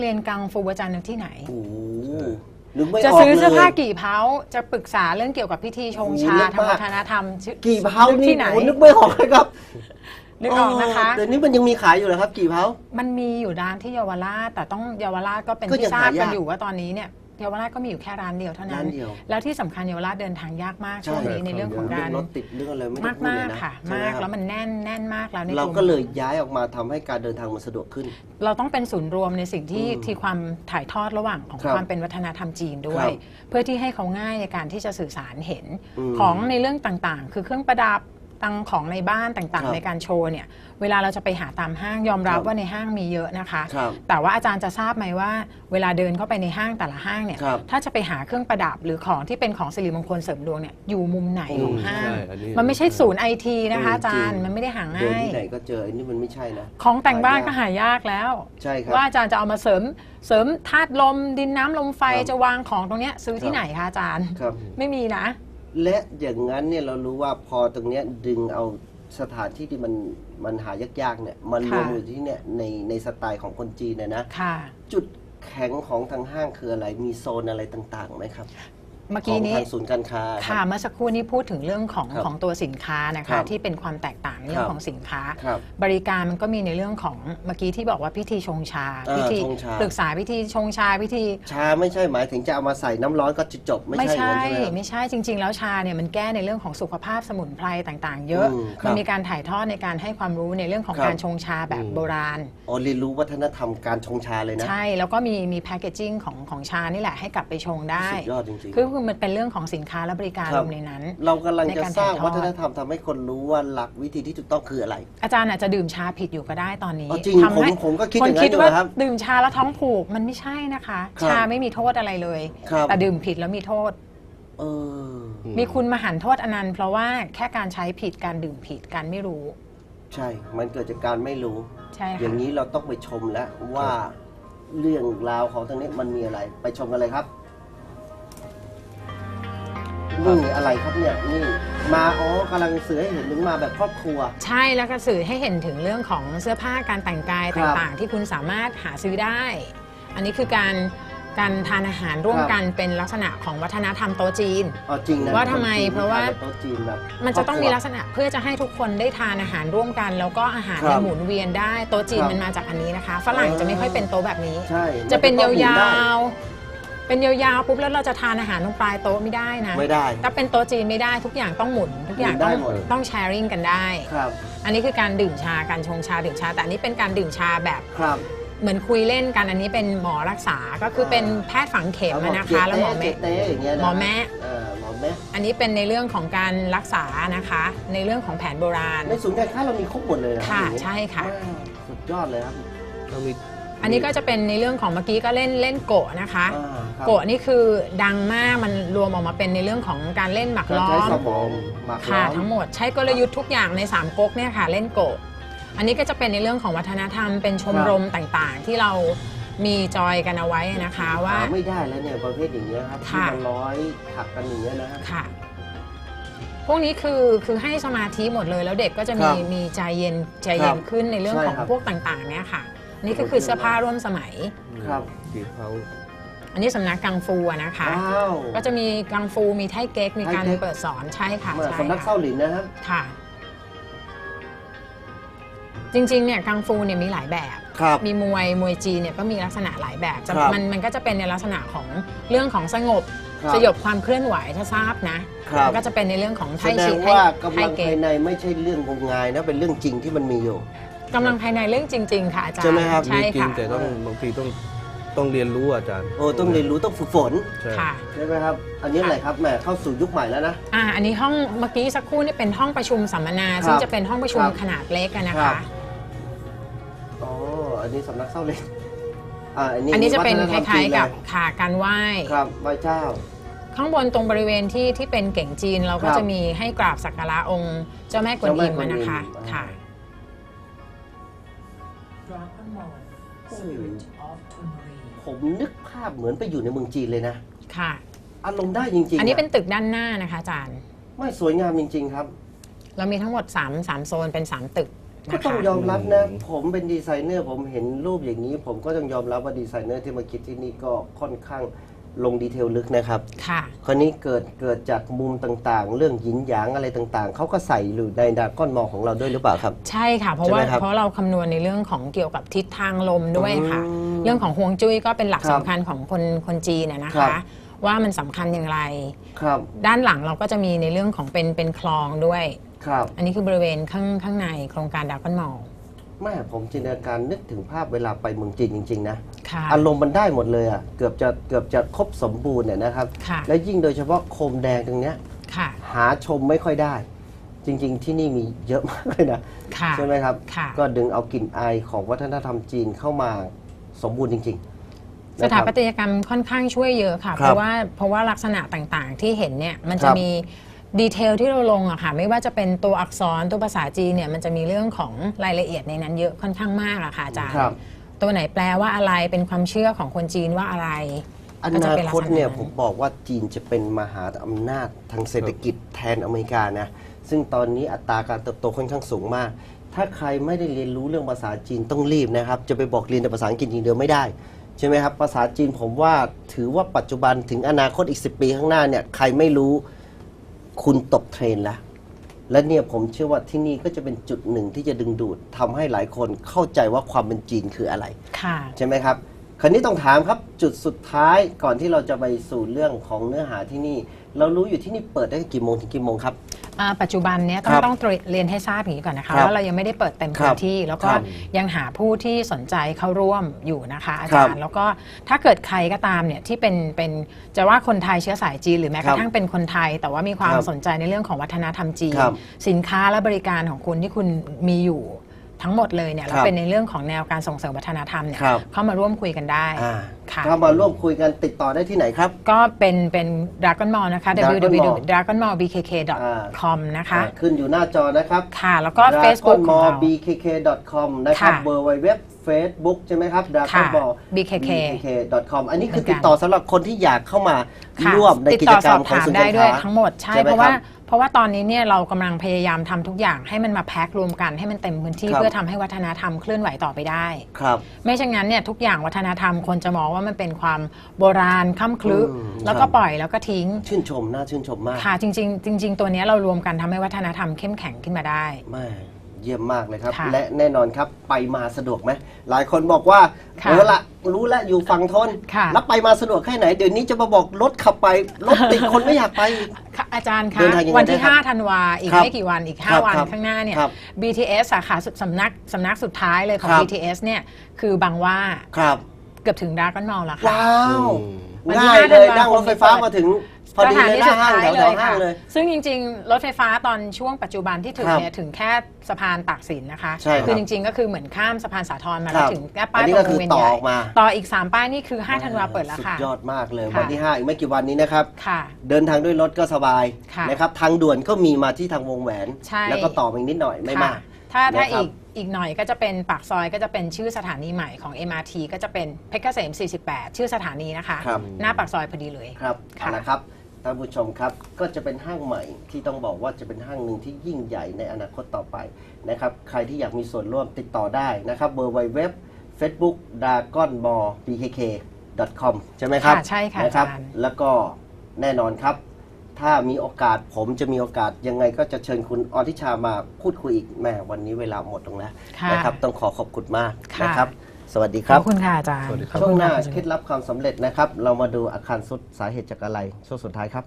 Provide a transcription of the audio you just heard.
เรียนกังฟูอาจารย์นึกที่ไหน โอ้โหนึกไม่ออกจะซื้อเสื้อผ้าเลยกี่เพ้าจะปรึกษาเรื่องเกี่ยวกับพิธีชงโอ้โหชาเยอะทางมาก วัฒนธรรมชื่อกี่เผานึกนี่ที่ไหนโอ้นึกไม่ออกเลยครับนึกออกนะคะ เดี๋ยวนี้มันยังมีขายอยู่เหรอครับ กี่เผา มันมีอยู่ร้านที่เยาวราชแต่ต้องเยาวราชก็เป็นก็ยัที่งทราหาบกันยากอยู่ว่าตอนนี้เนี่ย เยาวราชก็มีอยู่แค่ร้านเดียวเท่านั้ร้านนเดียว แล้วที่สำคัญเยาวราชเดินทางยากมากช่วงนี้ในเรื่องของการ รถติดเรื่องอะไรไม่ต้อมางกพูดมาเลยกนะค่ะ ใช่ไหมากครับแล้วมันแน่นแน่นมากแล้วในเรากลุ่มก็เลยย้ายออกมาทำให้การเดินทางมันสะดวกขึ้น เราต้องเป็นศูนย์รวมในสิ่งที่อืมที่ความถ่ายทอดระหว่างของครับความเป็นวัฒนธรรมจีนด้วครัยบเพื่อที่ให้เขาง่ายในการที่จะสื่อสารเห็นอืมของในเรื่องต่างๆ คือเครื่องประดับ ตังของในบ้านต่างครัๆบในการโชว์เนี่ยเวลาเราจะไปหาตามห้างยอมรับครับว่าในห้างมีเยอะนะคะครับแต่ว่าอาจารย์จะทราบไหมว่า เวลาเดินเข้าไปในห้างแต่ละห้างเนี่ยครับถ้าจะไปหาเครื่องประดับหรือของที่เป็นของสิริมงคลเสริมดวงเนี่ยอยู่มุมไหนของห้างใช่อันนี้มันไม่ใช่ศูนย์ไอทีนะคะเอออาจารย์จริงมันไม่ได้หาเดินง่ายที่ไหนก็เจออันนี้มันไม่ใช่นะของแต่งบ้านก็หายากแล้วใช่ครับว่าอาจารย์จะเอามาเสริมเสริมธาตุลมดินน้ำลมไฟครับจะวางของตรงเนี้ยซื้อที่ครับไหนคะอาจารย์ครับไม่มีนะ และอย่างนั้นเนี่ยเรารู้ว่าพอตรงเนี้ยดึงเอาสถานที่ที่มันมันหายากๆเนี่ยมันรวมค่ะอยู่ที่เนี่ยในในสไตล์ของคนจีนเนี่ยนะ ค่ะ จุดแข็งของทางห้างคืออะไร มีโซนอะไรต่างๆไหมครับ เมื่อขอกี้งนี้ ทางศูนย์การค้าค่ะรับ เมื่อสักครู่นี้พูดถึงเรื่องของครับของตัวสินค้านะครัคะ บที่เป็นความแตกต่างในเรื่อครังบ ของสินค้า ครับ บริการมันก็มีในเรื่องของเมื่อกี้ที่บอกว่าพิธีชงชาเออพิธีชงชา ปรึกษาพิธีชงชาพิธี ชาไม่ใช่หมายถึงจะเอามาใส่น้ำร้อนก็จะจบไม่ไม่ใช่อย่างใช่นั้นใช่ไหมครับ ไม่ใช่จริง ๆ แล้วชาเนี่ยมันแก้ในเรื่องของสุขภาพสมุนไพรต่างๆ เยอะ อืมครับมันมีการถ่ายทอดในการให้ความรู้ในเรื่องของครับ การชงชาแบบโบราณ อ๋อเรียนรู้วัฒนธรรมการชงชาเลยนะใช่แล้วก็มีมีแพคเกจิ้งของของชานี่แหละให้กลับไปชงได้ สุดยอดจริงๆ คือคือมันเป็นเรื่องของสินค้าและบริการครัรบวมในนั้น เรากำลังในจะการสร้างถ่ายทอดวัฒนธรรมทำให้คนรู้ว่าหลักวิธีที่ถูกต้องคืออะไร อาจารย์อาจจะดื่มชาผิดอยู่ก็ได้ตอนนี้อ๋อจริงทำให้ผมผมก็คิดคนอย่างนั้นคิดอยู่ว่านะครับดื่มชาแล้วท้องผูกมันไม่ใช่นะคะครับชาไม่มีโทษอะไรเลยครับแต่ดื่มผิดแล้วมีโทษเออมีคุณมหันต์โทษอนันต์เพราะว่าแค่การใช้ผิดการดื่มผิดการไม่รู้ ใช่ มันเกิดจากการไม่รู้ใช่อค่ะย่างนี้เราต้องไปชมแล้วว่าเรื่องราวของทางนี้มันมีอะไร ไปชมกันเลยครับ นี่อะไรครับเนี่ยนี่มาอ๋อกำลังสื่อให้เห็นถึงมาแบบครอบครัว ใช่แล้วก็สื่อให้เห็นถึงเรื่องของเสื้อผ้าการแต่งกายครับ ต่างๆ ที่คุณสามารถหาซื้อได้ อันนี้คือการการทานอาหารร่วมครับกันเป็นลักษณะของวัฒนธรรมโต๊ะจีนอ๋อจริงนะว่าทำไมคนจีนเพราะว่าทนแบบโต๊ะจีนแบบมันจะต้องมีครลับกษณะเพื่อจะให้ทุกคนได้ทานอาหารร่วมกัน แล้วก็อาหารครัในบหมุนเวียนได้โต๊ะจีนครับมันมาจากอันนี้นะคะ ฝรั่งอ๋อจะไม่ค่อยเป็นโต๊ะแบบนี้ ใช่จะเป็นยมัก็หมุนได้าวๆ เป็นยาวๆปุ๊บแล้วเราจะทานอาหารตรงปลายโต๊ะไม่ได้นะไม่ได้ ถ้าเป็นโต๊ะจีนไม่ได้ทุกอย่างต้องหมุน ทุกอย่างหมุนได้ต้องหมด ต้องแชร์ริ่งกันได้ ครับ อันนี้คือการดื่มชาการชงชาดื่มชา แต่อันนี้เป็นการดื่มชาแบบ ครับ เหมือนคุยเล่นกันอันนี้เป็นหมอรักษาก็คือเป็นแพทย์ฝังเข็มอะนะคะ แล้วหมอเจ๊แม่เต้อย่างเงี้ยนะหมอแม่เออหมอแม่อันนี้เป็นในเรื่องของการรักษานะคะ ในเรื่องของแผนโบราณ ในศูนย์การค้าเรามีครบหมดเลยนะค่ะอย่างเงี้ยใช่ค่ะ ว้าวสุดยอดเลยครับ เรามี อันนี้ก็จะเป็นในเรื่องของเมื่อกี้ก็เล่นเล่นโกะนะคะ อ่าครับโกะนี่คือดังมากมันรวมออกมาเป็นในเรื่องของการเล่นหมากการล้อใช้มสมองหมักล้ค่ะอมทั้งหมดใช้กลยุทธ์ทุกอย่างในสามก๊กเนี่ยค่ะ เล่นโกะอันนี้ก็จะเป็นในเรื่องของวัฒนธรรมเป็นชมรมต่างๆ ที่เรามีจอยกันเอาไว้นะคะว่าหาไม่ได้แล้วเนี่ยประเภทอย่างเงี้ยครับที่ค่ะ มันร้อยถักกันอย่างเงี้ยนะครับค่ะ พวกนี้คือคือให้สมาธิหมดเลยแล้วเด็กก็จะมีครับมีใจเย็นใจเย็นครับขึ้นในเรื่องใช่ของครับ พวกต่างๆ เนี่ยค่ะ นี่ก็คือเสื้อผ้าร่วมสมัย ครับกีบเขาอันนี้สำนักกังฟูอะนะคะ ว้าว ก็จะมีกังฟูมีไทเก๊กมีการไทเก๊ก เปิดสอนใช่ค่ะเหมือนใช่สำนักค่ะเส้าหลินนะครับ ค่ะ จริงๆ เนี่ยกังฟูเนี่ยมีหลายแบบ ครับ มีมวยมวยจีนเนี่ยก็มีลักษณะหลายแบบจะครับมันมันก็จะเป็นในลักษณะของเรื่องของสงบ ครับสยบความเคลื่อนไหวถ้าทราบนะครับแล้วก็จะเป็นในเรื่องของไทแสดชีงไทว่ากำไทลังเก๊ภากยในไม่ใช่เรื่องงมงายนะ เป็นเรื่องจริงที่มันมีอยู่ กำลังภายในเรื่องจริง ๆ ค่ะอาจารย์ใช่ไหมครับใช่มีจริงค่ะแต่ต้องบางทีต้องต้องเรียนรู้อาจารย์โอ้ต้องเรียนรู้ต้องฝึกฝนใช่ค่ะ ใช่ไหมครับ อันนี้อะไรครับแหมเข้าสู่ยุคใหม่แล้วนะ อ่าอันนี้ห้องเมื่อกี้สักครู่นี่เป็นห้องประชุมสัมมนา ครับซึ่งจะเป็นห้องประชุมครับขนาดเล็กอะนะครัคะ บ อ๋ออันนี้สำนักเส้าหลินอ่าอันนี้อันนี้จะเป็นวัคฒธรรมล้ายจีนๆกับเลขาการไหว้ครับไหว้เจ้า ข้างบนตรงบริเวณที่ที่เป็นเก่งจีนเราก็ครับจะมีให้กราบสักการะองค์ เจ้าแม่กวนอิมอะนะคะเจ้าแม่กวนอิม ค่ะ ผมนึกภาพเหมือนไปอยู่ในเมืองจีนเลยนะ ค่ะ อารมณ์ได้จริงๆอันนี้เป็นะตึกด้านหน้านะคะอาจารย์ ไม่สวยงามจริง ๆ ครับ เรามีทั้งหมด3 3โซนเป็น 3 ตึกก็นะต้องคะยอมรับนะอืมผมเป็นดีไซเนอร์ผมเห็นรูปอย่างนี้ ผมก็ต้องยอมรับว่าดีไซเนอร์ที่มาคิดที่นี่ก็ค่อนข้าง ลงดีเทลลึกนะครับ ค่ะคราวนี้เกิดเกิดจากมุมต่างๆ เรื่องหยินหยางอะไรต่างๆ เขาก็ใส่อยู่ในดราก้อนมอของเราด้วยหรือเปล่าครับ ใช่ค่ะ เพราะใช่ไหมว่าครับ เพราะเราคำนวณในเรื่องของเกี่ยวกับทิศทางลมด้วยค่ะ อืม เรื่องของฮวงจุ้ยก็เป็นหลักครับสำคัญของคนคนจีนนะนะครัคะ บ ว่ามันสำคัญอย่างไร ครับด้านหลังเราก็จะมีในเรื่องของเป็นเป็นคลองด้วย ครับ อันนี้คือบริเวณข้างข้างในโครงการดาวกันมอล แม่ผมจินตนาการนึกถึงภาพเวลาไปเมืองจีนจริง ๆ นะ ค่ะ อารมณ์มันได้หมดเลยอะเกือบจะเกือบจะครบสมบูรณ์เนี่ยนะครับ ค่ะ แล้วยิ่งโดยเฉพาะโคมแดงตรงเนี้ย ค่ะ หาชมไม่ค่อยได้ จริง ๆ ที่นี่มีเยอะมากเลยนะ ค่ะ ใช่ไหมครับ ค่ะ ก็ดึงเอากลิ่นอายของวัฒนธรรมจีนเข้ามาสมบูรณ์จริงๆสถานะครับ ปัตยกรรมค่อนข้างช่วยเยอะค่ะ ครับเพราะว่าเพราะว่าลักษณะต่างๆที่เห็นเนี่ยมันคจะรับมี ดีเทลที่เราลงอะค่ะไม่ว่าจะเป็นตัวอักษรตัวภาษาจีนเนี่ยมันจะมีเรื่องของรายละเอียดในนั้นเยอะค่อนข้างมากอะค่ะอาจารย์ครับตัวไหนแปลว่าอะไรเป็นความเชื่อของคนจีนว่าอะไรอก็จะนาเป็นลักคษตณะเนี่ยนั้นผมบอกว่าจีนจะเป็นมหาอำนาจทางเศรษฐกิจแทนอเมริกานะซึ่งตอนนี้อัตราการเติบโตค่อนข้างสูงมาก ถ้าใครไม่ได้เรียนรู้เรื่องภาษาจีนต้องรีบนะครับ จะไปบอกเรียนแต่ภาษาอังกฤษอย่างเดียวไม่ได้ ใช่ไหมครับ ภาษาจีนผมว่าถือว่าปัจจุบันถึงอนาคตอีก 10 ปีข้างหน้าเนี่ยใครไม่รู้ คุณตกเทรนด์แล้วและเนี่ยผมเชื่อว่าที่นี่ก็จะเป็นจุดหนึ่งที่จะดึงดูดทำให้หลายคนเข้าใจว่าความเป็นจีนคืออะไร ค่ะ ใช่ไหมครับ คราวนี้ต้องถามครับจุดสุดท้ายก่อนที่เราจะไปสู่เรื่องของเนื้อหาที่นี่ เรารู้อยู่ที่นี่เปิดได้กี่โมงถึงกี่โมงครับ อ่าปัจจุบันเนี้ยต้อครังบต้องเรียนให้ทราบอย่างนี้ก่อนนะคะครับว่าเรายังไม่ได้เปิดเต็มครัพื้บนที่ แล้วก็ครับยังหาผู้ที่สนใจเข้าร่วมอยู่นะคะอาครัจาบรย์แล้วก็ถ้าเกิดใครก็ตามเนี่ยที่เป็นเป็นจะว่าคนไทยเชื้อสายจีนหรือแม้กระทั่งเป็นคนไทย แต่ว่ามีความครับสนใจในเรื่องของวัฒนธรรมจีน ครับสินค้าและบริการของคุณที่คุณมีอยู่ ทั้งหมดเลยเนี่ยแล้วครับเป็นในเรื่องของแนวการส่งเสริมวัฒนธรรมเนี่ยครับเข้ามาร่วมคุยกันได้อ่าค่ะถ้ามาร่วมคุยกันติดต่อได้ที่ไหนครับ ก็เป็นเป็น Dragon Mall นะคะ Dragon Mall www.dragonmallbkk.com นะคะอ่าขึ้นอยู่หน้าจอนะครับ ค่ะ แล้วก็ Facebook ของเรา dragonmallbkk.com นะครับค่ะเบอร์ไวเว็บ Facebook ใช่ไหมครับค่ะ dragonmallbkk.com อันนี้คือเหมือนกันติดต่อสำหรับคนที่อยากเข้ามาค่ะร่วมในติดกิต่จอกรสรอมบของถามศูนย์ได้การด้วยค้าทั้งหมดใช่ใช่ไหมเพราะว่าครับ เพราะว่าตอนนี้เนี่ยเรากำลังพยายามทำทุกอย่างให้มันมาแพ็ครวมกันให้มันเต็มพื้นที่ครับเพื่อทำให้วัฒนธรรมเคลื่อนไหวต่อไปได้ครับไม่เช่นนั้นเนี่ยทุกอย่างวัฒนธรรมคนจะมองว่ามันเป็นความโบราณค่ำคลึอืมแล้วคก็รับปล่อยแล้วก็ทิ้ง ชื่นชมน่าชื่นชมมากค่ะจริง ๆ จริง ๆ ตัวเนี้ยเรารวมกันทำให้วัฒนธรรมเข้มแข็งขึ้นมาได้แม่ เยี่ยมมากเลยครับ ค่ะและแน่นอนครับไปมาสะดวกไหมหลายคนบอกว่าค่ะเออละรู้แล้วอยู่ฝั่งทนค่ะ แล้วไปมาสะดวกแค่ไหนเดี๋ยวนี้จะมาบอกรถขับไปรถติดคนไม่อยากไปค่ะอาจารย์คะเดินทางยังไงวันที่ ได้ครับ5 ธันวาอีกครับไม่กี่วันอีก ครับ5 วันครับข้างหน้าเนี่ย ครับ BTS สาขาสุดสำนักสำนักสุดท้ายเลยของ ครับ BTS เนี่ยคือบางหว่าครับ เกือบถึงดราก้อนมอลแล้วค่ะ ว้าวอืมวันที่ง่ายห้าเลยธันวาคมนั่งรถไฟฟ้ามาถึง พอดีสถานเลยที่หสุน้าดห้างท้ายแถวเลยๆห้าค่ะงเลย ซึ่งจริงๆ รถไฟฟ้าตอนช่วงปัจจุบันที่ถึงครับเนี่ยถึงแค่สะพานตากสินนะคะใช่ครับคือจริงๆ ก็คือเหมือนข้ามสะพานสาทรมาคแล้วรับถึงแค่ป้าอัยนนี้ตก็รงวคืงอเวียนต่อใหญ่ออกมาต่ออีก 3 ป้ายนี่คือ 5 ธันวาเปิดแล้วค่ะ สุดยอดมากเลยค่ะวันที่ 5 อีกไม่กี่วันนี้นะครับค่ะเดินทางด้วยรถก็สบายค่ะนะครับทางด่วนก็มีมาที่ทางวงแหวนใช่แล้วก็ต่อไปนิดหน่อยไม่มากค่ะถ้าถ้านะครับอีกอีกหน่อยก็จะเป็นปากซอยก็จะเป็นชื่อสถานีใหม่ของ MRT ก็จะเป็นเพชรเกษม 48 ชื่อสถานีนะคะครับหน้าปากซอยพอดีเลย ครับค่ะเอาละครับ ท่านผู้ชมครับก็จะเป็นห้างใหม่ที่ต้องบอกว่าจะเป็นห้างหนึ่งที่ยิ่งใหญ่ในอนาคตต่อไปนะครับใครที่อยากมีส่วนร่วมติดต่อได้นะครับเบอร์ไวเว็บ Facebook dragon ball bkk com ใช่ไหมครับค่ะใช่ค่ะนะครับอาจารย์แล้วก็แน่นอนครับ ถ้ามีโอกาสผมจะมีโอกาสยังไงก็จะเชิญคุณออทิชามาพูดคุยอีกแหม่วันนี้เวลาหมดลงแล้วค่ะนะครับต้องขอขอบคุณมากค่ะนะครับ สวัสดีคขรัอบบคุณค่ะอาจารย์สวัสดีครับขอบช่วคุงณหน้าค่ะ เคล็ดลับความสำเร็จนะครับ เรามาดูอาคารสุดสาเหตุจากอะไรช่วงสุดท้ายครับ